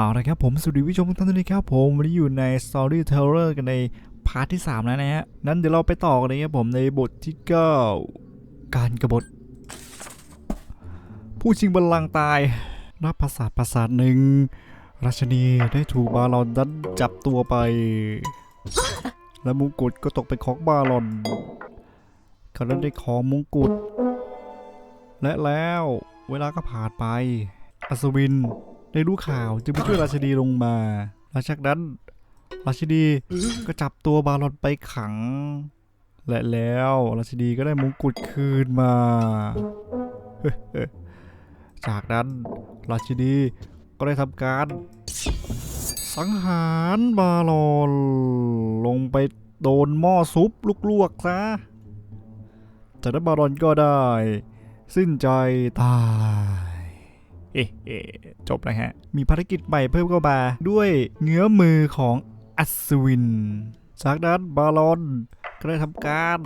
เอาละครับผมสวัสดีผู้ชมทุกท่านด้วยนะครับผมวันนี้อยู่ใน Storyteller กันในพาร์ทที่ 3 แล้วนะฮะ นั้นเดี๋ยวเราไปต่อกันเลยครับผมในบทที่ 9 การกรบฏ ผู้ชิงบัลลังก์ตายณปราสาทปราสาทหนึ่ง ราชนีได้ถูกบาลอนดันจับตัวไป และมงกุฎก็ตกเป็นของบาลอนเขาได้ของมงกุฎและแล้วเวลาก็ผ่านไปอัศวิน ได้รู้ข่าวจึงไปช่วยราชดีลงมาหลังจากนั้นราชดีก็จับตัวบาลอนไปขัง และแล้วราชดีก็ได้มงกุฎคืนมา จากนั้นราชดีก็ได้ทำการ สังหารบาลอนลงไปโดนหม้อซุปลวกๆซะจากนั้นบาลอนก็ได้ สิ้นใจตาย เอ๊ะเอ๊ะจบแล้วฮะ มีภารกิจใหม่เพิ่มเข้ามา ด้วยเงื้อมือของอัศวินจากนั้นบาลอนก็ได้ทำการ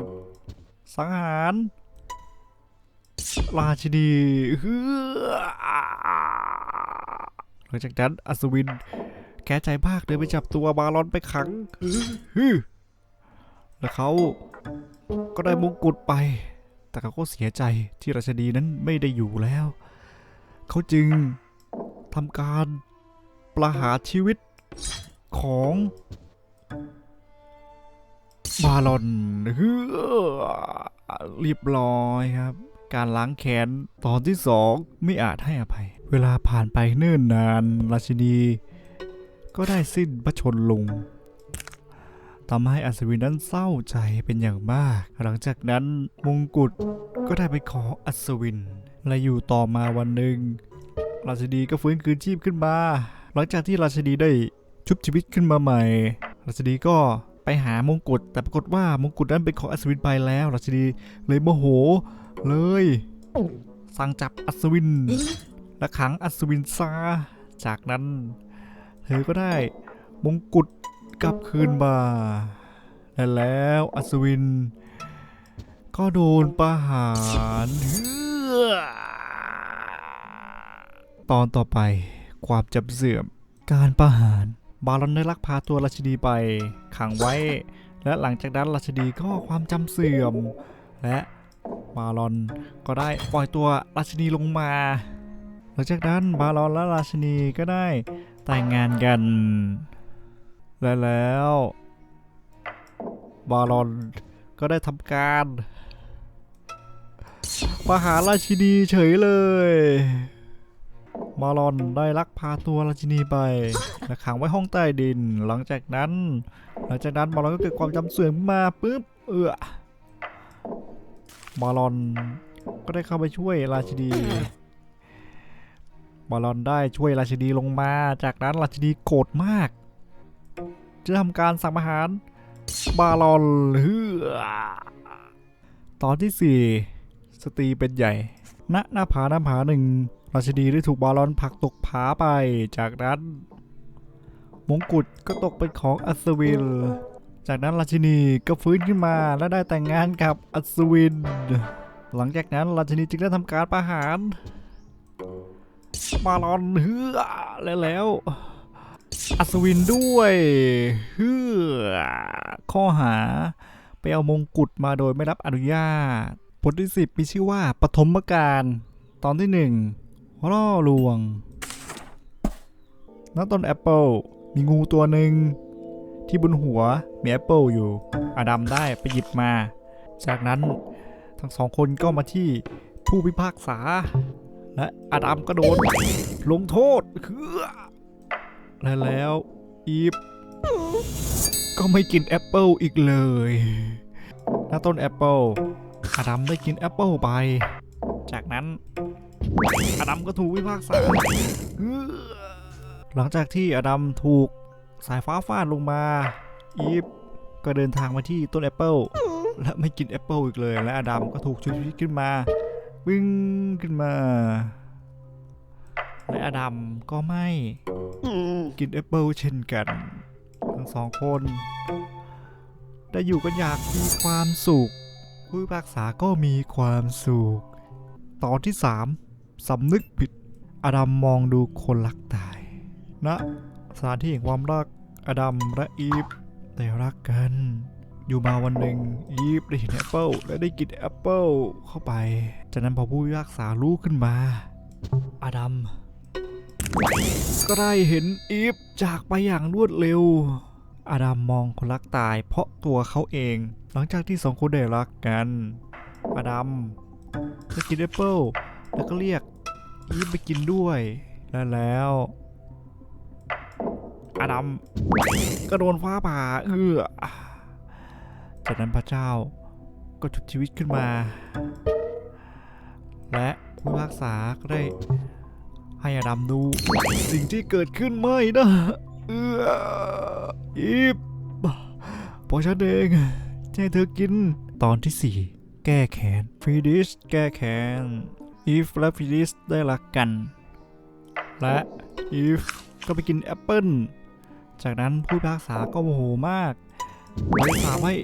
สังหาร ราชินีหลังจากนั้นอัศวินแก้ใจมากเลยไปจับตัวบาลอนไปขังแล้วเขาก็ได้มงกุฎไป แต่เขาก็เสียใจที่ราชนีนั้นไม่ได้อยู่แล้ว เขาจึงทำการประหารชีวิตของบาลอนเฮ้อเรียบร้อยครับ การล้างแค้นตอนที่สองไม่อาจให้อภัย เวลาผ่านไปเนิ่นนาน ราชินี ก็ได้สิ้นพระชนลง ทำให้อัศวินนั้นเศร้าใจเป็นอย่างมาก หลังจากนั้นมงกุฎก็ได้ไปขออัศวิน และอยู่ต่อมาวันหนึ่ง ราชดีก็ฟื้นคืนชีพขึ้นมา หลังจากที่ราชดีได้ชุบชีวิตขึ้นมาใหม่ ราชดีก็ไปหามงกุฎแต่ปรากฏว่ามงกุฎนั้นเป็นของอัศวินไปแล้ว ราชดีเลยโมโหเลย สั่งจับอัศวิน และขังอัศวินซาจากนั้น เธอก็ได้มงกุฎ กลับคืนมาและแล้วอัศวิน ก็โดนประหารตอนต่อไปความจำเสื่อมการประหาร บาลอนได้ลักพาตัวราชดีไป ขังไว้ และหลังจากนั้นราชดีก็ความจำเสื่อม และบาลอนก็ได้ปล่อยตัวราชนีลงมา หลังจากนั้นบาลอนและราชนีก็ได้แต่งงานกัน และแล้วบาลอนก็ได้ทำการประหารราชินีเฉยเลยบาลอนได้ลักพาตัวราชินีไปและขังไว้ห้องใต้ดิน หลังจากนั้น หลังจากนั้นบาลอนก็เกิดความจำเสื่อมมาปุ๊บเออบาลอนก็ได้เข้าไปช่วยราชินีบาลอนได้ช่วยราชินีลงมา จากนั้นราชินีโกรธมาก จะทำการสั่งหารบาลอนเฮือตอนที่ 4 สตรีเป็นใหญ่ ณ หน้าผาหน้าผาหนึ่ง ราชินีได้ถูกบาลอนผลักตกผาไป จากนั้น มงกุฎก็ตกเป็นของอัศวิน จากนั้นราชินีก็ฟื้นขึ้นมาและได้แต่งงานกับอัศวิน หลังจากนั้นราชินีจึงได้ทำการประหารบาลอนเฮือและแล้ว อัศวินด้วยเฮือข้อหา ไปเอามงกุฎมาโดยไม่รับอนุญาตบทที่สิบมีชื่อว่าปฐมกาลตอนที่หนึ่งล่อลวงณต้นแอปเปิลมีงูตัวหนึ่งที่บนหัวมีแอปเปิลอยู่ อดัมได้ไปหยิบมา จากนั้นทั้งสองคนก็มาที่ผู้พิพากษา และอดัมก็โดนลงโทษคือ และแล้วอีฟก็ไม่กินแอปเปิลอีกเลยหน้าต้นแอปเปิลอาดัมได้กินแอปเปิลไป จากนั้นอาดัมก็ถูกพิพากษาหลังจากที่อาดัมถูกสายฟ้าฟาดลงมาอีฟก็เดินทางมาที่ต้นแอปเปิลและไม่กินแอปเปิลอีกเลยและอาดัมก็ถูกชุบชีวิตขึ้นมาวิ่งขึ้นมา และอาดัมก็ไม่ กินแอปเปิลเช่นกัน ทั้งสองคน ได้อยู่กันอย่างมีความสุขผู้พิพากษาก็มีความสุข ตอนที่สามสำนึกผิด อดัมมองดูคนรักตายณสถานที่แห่งความรักอดัมและอีฟได้รักกัน อยู่มาวันหนึ่งอีฟได้เห็นแอปเปิลและได้กินแอปเปิลเข้าไป จากนั้นพอผู้พิพากษารู้ขึ้นมา อดัม ก็ได้เห็นอีฟจากไปอย่างรวดเร็ว อาดัมมองคนรักตายเพราะตัวเขาเอง หลังจากที่สองคนได้รักกัน อาดัมก็กินแอปเปิลแล้วก็เรียกอีฟไปกินด้วยและแล้ว อาดัมก็โดนฟ้าผ่าเอื้อจากนั้นพระเจ้าก็ชุดชีวิตขึ้นมา และผู้พิพากษาก็ได้ ให้อดัมดู สิ่งที่เกิดขึ้นไม่นะเอออีฟพราะฉันเองจะให้เธอกินตอนที่ 4 แก้แค้นฟรีดิสแก้แค้นอีฟและฟรีดิสได้รักกัน และอีฟก็ไปกินแอปเปิ้ลจากนั้นผู้พิพากษาก็โมโหมากเลยสาปให้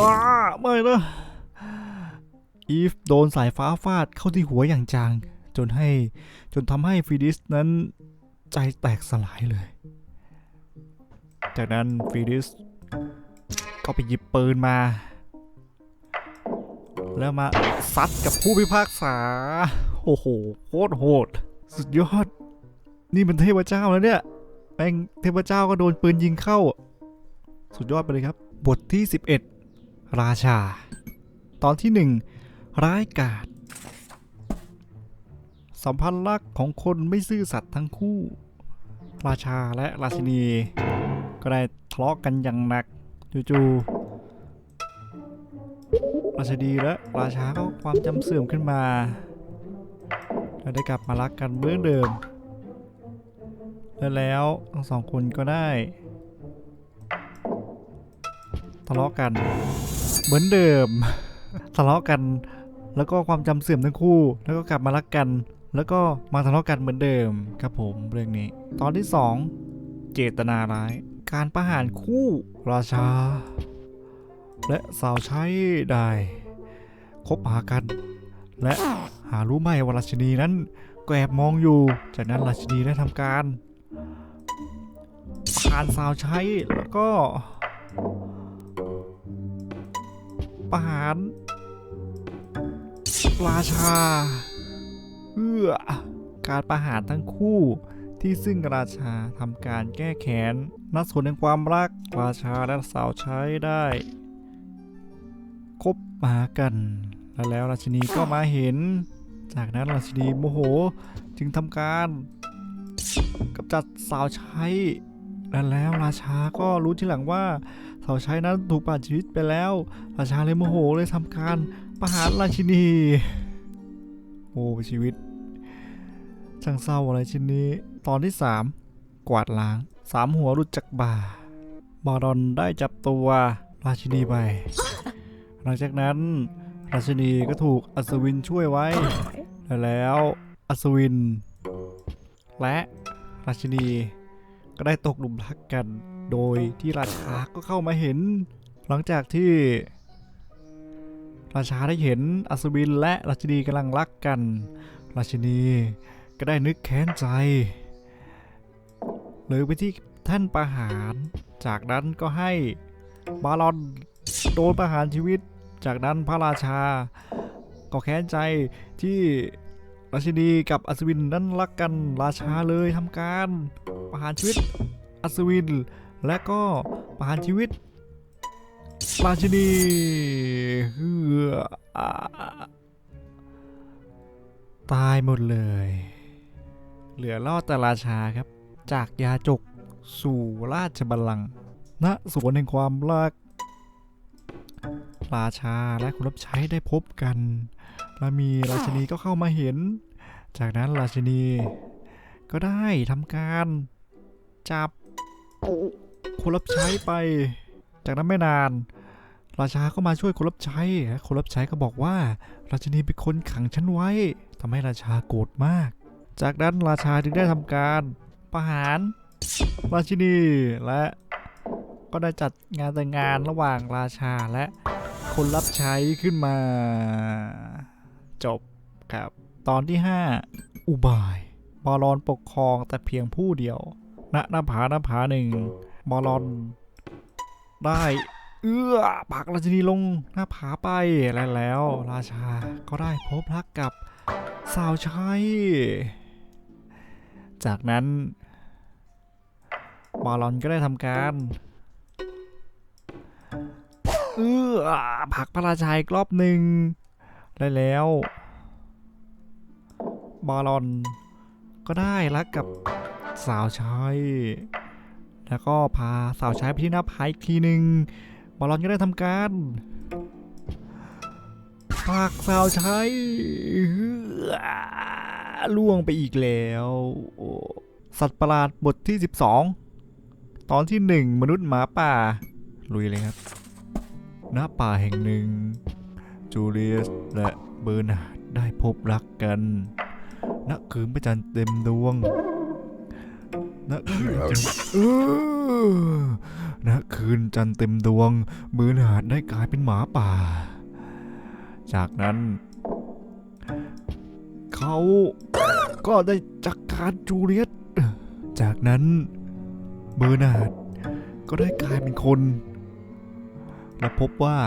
อ้าไม่นะอีฟโดนสายฟ้าฟาดเข้าที่หัวอย่างจัง จนให้จนทำให้ฟีดิสนั้นใจแตกสลายเลย จากนั้นฟีดิสก็ไปหยิบปืนมา แล้วมาซัดกับผู้พิพากษา โอ้โหโคตรโหด สุดยอด นี่มันเทพเจ้าแล้วเนี่ยแม่งเทพเจ้าก็โดนปืนยิงเข้า สุดยอดไปเลยครับ บทที่ 11 ราชา ตอนที่ 1 ร้ายกาจ สัมพันธ์รักของคนไม่ซื่อสัตย์ทั้งคู่ ราชาและราชินี ก็ได้ทะเลาะกันอย่างหนักจู่ๆราชินีและราชาก็ความจำเสื่อมขึ้นมาและได้กลับมารักกันเหมือนเดิม และแล้วทั้งสองคนก็ได้ทะเลาะกัน เหมือนเดิม ทะเลาะกัน แล้วก็ความจำเสื่อมทั้งคู่ แล้วก็กลับมารักกัน แล้วก็มาทะเลาะกันเหมือนเดิมครับผมเรื่องนี้ ตอนที่ 2 เจตนาร้าย การประหารคู่ราชา และสาวใช้ได้คบหากัน และหารู้ไหมว่าราชินีนั้นก็แอบมองอยู่ จากนั้นราชินีได้ทำการประหารสาวใช้แล้วก็ประหารราชา เพื่อการประหารทั้งคู่ที่ซึ่งราชาทำการแก้แค้นนัดส่วนแห่งความรักราชาและสาวใช้ได้คบหากันและแล้วราชินีก็มาเห็น จากนั้นราชินีโมโหจึงทำการกำจัดสาวใช้และแล้วราชาก็รู้ทีหลังว่าสาวใช้นั้นถูกปาดชีวิตไปแล้ว ราชาเลยโมโหเลยทำการประหารราชินี โอ้ชีวิต ช่างเศร้าอะไรชิ้นนี้ ตอนที่ 3 กวาดล้างสามหัวหลุดจากบ่าบารอนได้จับตัวราชินีไปหลังจากนั้น ราชินีก็ถูกอัศวินช่วยไว้ และแล้วอัศวิน และราชินีก็ได้ตกหลุมรักกัน โดยที่ราชาก็เข้ามาเห็น หลังจากที่ ราชาได้เห็นอัศวินและราชินีกำลังรักกัน ราชินี ก็ได้นึกแค้นใจเลยไปที่แท่านประหาร จากนั้นก็ให้บารอนโดนประหารชีวิต จากนั้นพระราชา ก็แค้นใจที่ราชินีกับอัศวินนั้นรักกันราชาเลยทำการประหารชีวิตอัศวิน และก็ประหารชีวิต ราชินีเฮือตายหมดเลย เหลือรอดแต่ราชาครับ จากยาจกสู่ราชบัลลังก์ณสวนแห่งความรัก ราชาและคนรับใช้ได้พบกัน และมีราชินีก็เข้ามาเห็น จากนั้นราชินีก็ได้ทำการจับคนรับใช้ไป จากนั้นไม่นาน ราชาก็มาช่วยคนรับใช้และคนรับใช้ก็บอกว่า ราชินีเป็นคนขังฉันไว้ทำให้ราชาโกรธมาก จากนั้นราชาจึงได้ทำการประหารราชินีและก็ได้จัดงานแต่งงานระหว่างราชาและคนรับใช้ขึ้นมา จบครับ ตอนที่ 5 อุบายบารอนปกครองแต่เพียงผู้เดียวณหน้าผาหน้าผาหนึ่งบอลอน ได้ เอื้อผลักราชินีลงหน้าผาไปและแล้ว ราชาก็ได้พบรักกับสาวใช้ จากนั้นบอลอนก็ได้ทำการเออผลักพระราชาอีกรอบหนึ่งและแล้ว บอลอนก็ได้รักกับสาวใช้แล้วก็พาสาวใช้ไปที่หน้าผาอีกทีหนึ่งบอลลอนก็ได้ทำการผลักสาวใช้ ล่วงไปอีกแล้ว สัตว์ประหลาดบทที่ 12 ตอนที่ 1 มนุษย์หมาป่า ลุยเลยครับ ณ ป่าแห่งหนึ่ง จูเลียสและเบอร์นาดได้พบรักกันณคืนพระจันทร์เต็มดวงณคืนจันทร์เออณคืนจันทร์เต็มดวง เบอร์นาดได้กลายเป็นหมาป่า จากนั้น เขาก็ได้จัดการจูเลียสจากนั้นเบอร์นาร์ดก็ได้กลายเป็นคน และพบว่า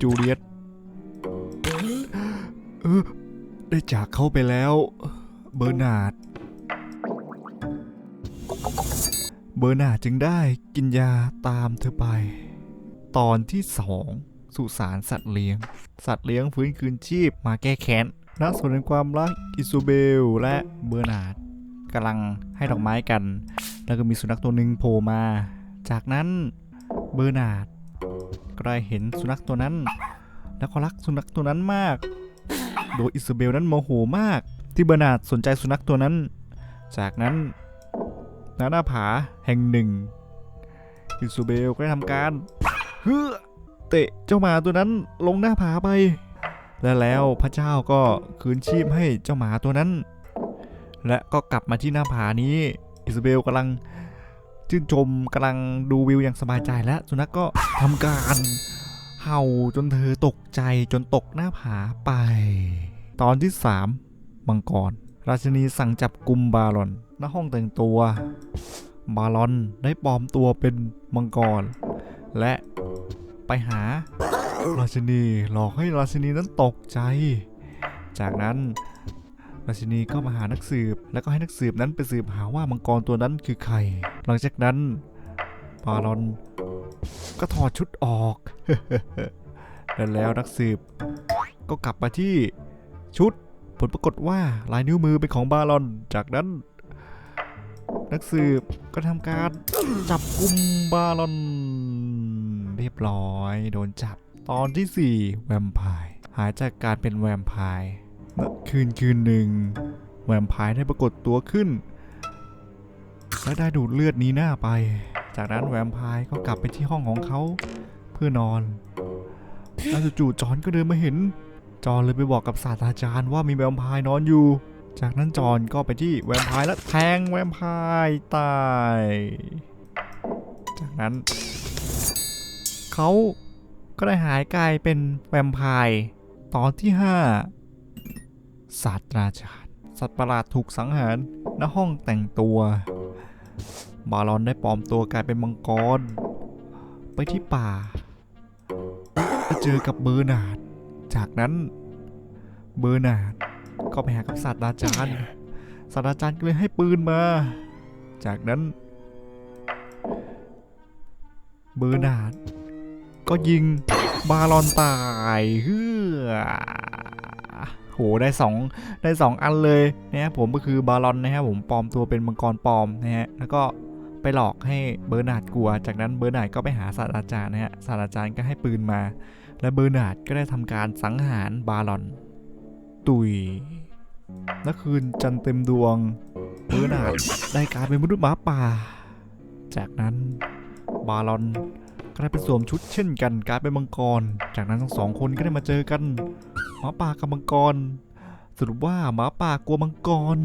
จูเลียสเออได้จากเขาไปแล้ว เบอร์นาร์ดเบอร์นาดจึงได้กินยาตามเธอไป ตอนที่สองสุสานสัตว์เลี้ยง สัตว์เลี้ยงฟื้นคืนชีพมาแก้แค้นณสนแห่งความรักอิซูเบล และเบอร์นาร์ดกำลังให้ดอกไม้กัน แล้วก็มีสุนัขตัวหนึ่งโผล่มา จากนั้นเบอร์นาร์ดก็ได้เห็นสุนัขตัวนั้น แล้วก็รักสุนัขตัวนั้นมาก โดยอิซาเบลนั้นโมโหมาก ที่เบอร์นาร์ดสนใจสุนัขตัวนั้น จากนั้นณหน้าผาแห่งหนึ่งอิซาเบลก็ได้ทำการเฮ้อ เตะเจ้าหมาตัวนั้นลงหน้าผาไป และแล้วพระเจ้าก็คืนชีพให้เจ้าหมาตัวนั้น และก็กลับมาที่หน้าผานี้ อิซาเบลกำลังชื่นชมกำลังดูวิวอย่างสบายใจและสุนัขก็ทำการเห่าจนเธอตกใจจนตกหน้าผาไป ตอนที่ 3 มังกร ราชนีสั่งจับกุมบาลอนณห้องแต่งตัว บาลอนได้ปลอมตัวเป็นมังกร และ ไปหาราชินีหลอกให้ราชินีนั้นตกใจ จากนั้นราชินีก็มาหานักสืบ แล้วก็ให้นักสืบนั้นไปสืบหาว่ามังกรตัวนั้นคือใคร หลังจากนั้นบารอนก็ถอดชุดออกและแล้วนักสืบ ก็กลับมาที่ชุด ผลปรากฏว่าลายนิ้วมือเป็นของบารอน จากนั้น นักสืบก็ทำการจับกุมบารอน เรียบร้อย โดนจับ ตอนที่ 4 แวมไพร์หายจากการเป็นแวมไพร์เมื่อคืนคืนหนึ่ง แวมไพร์ได้ปรากฏตัวขึ้น และได้ดูดเลือดนี้หน้าไป จากนั้นแวมไพร์ก็กลับไปที่ห้องของเขาเพื่อนอนแล้วจู่ๆจอนก็เดินมาเห็น จอนเลยไปบอกกับศาสตราจารย์ว่ามีแวมไพร์นอนอยู่ จากนั้นจอนก็ไปที่แวมไพร์และแทงแวมไพร์ตาย จากนั้น เขาก็ได้หายกลายเป็นแวมไพร์ตอนที่ 5 ศาสตราจารย์ สัตว์ประหลาดถูกสังหารณห้องแต่งตัว บารอนได้ปลอมตัวกลายเป็นมังกร ไปที่ป่าไปเจอกับเบอร์นาด จากนั้นเบอร์นาดก็ไปหากับศาสตราจารย์ ศาสตราจารย์ก็เลยให้ปืนมา จากนั้น เบอร์นาด ก็ยิงบาลอนตายเฮือโหได้สองได้สองอันเลยนะฮะผมก็คือบาลอนนะฮะผมปลอมตัวเป็นมังกรปลอมนะฮะแล้วก็ไปหลอกให้เบอร์นาร์ดกลัว จากนั้นเบอร์นาร์ดก็ไปหาศาสตราจารย์นะฮะศาสตราจารย์ก็ให้ปืนมา และเบอร์นาร์ดก็ได้ทำการสังหารบาลอน ตุยและคืนจันเต็มดวง เบอร์นาร์ดได้กลายเป็นมนุษย์หมาป่า จากนั้นบาลอน ได้ไปสวมชุดเช่นกันกลายเป็นมังกร จากนั้นทั้งสองคนก็ได้มาเจอกันหมาป่ากับมังกร สรุปว่าหมาป่ากลัวมังกร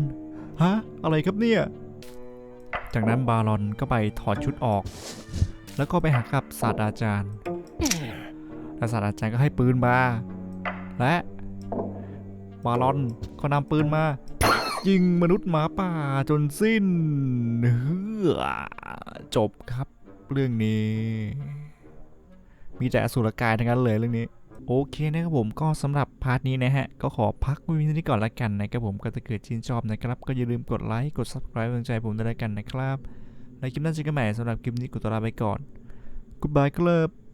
ฮะอะไรครับเนี่ย จากนั้นบารอนก็ไปถอดชุดออก แล้วก็ไปหากับศาสตราจารย์และศาสตราจารย์ก็ให้ปืนมา และบารอนก็นำปืนมายิงมนุษย์หมาป่าจนสิ้นเฮือจบครับ เรื่องนี้ มีแต่อสุรกายทั้งนั้นเลยเรื่องนี้ โอเคนะครับผมก็สำหรับพาร์ทนี้นะฮะ ก็ขอพักไว้เพียงเท่านี้ก่อนละกันนะครับผมก็ถ้าเกิดชื่นชอบนะครับ ก็อย่าลืมกดไลค์กด subscribe กำลังใจผมด้วยละกันนะครับในคลิปหน้าเจอกันใหม่สำหรับคลิปนี้กูตัวลาไปก่อน Goodbye ครับ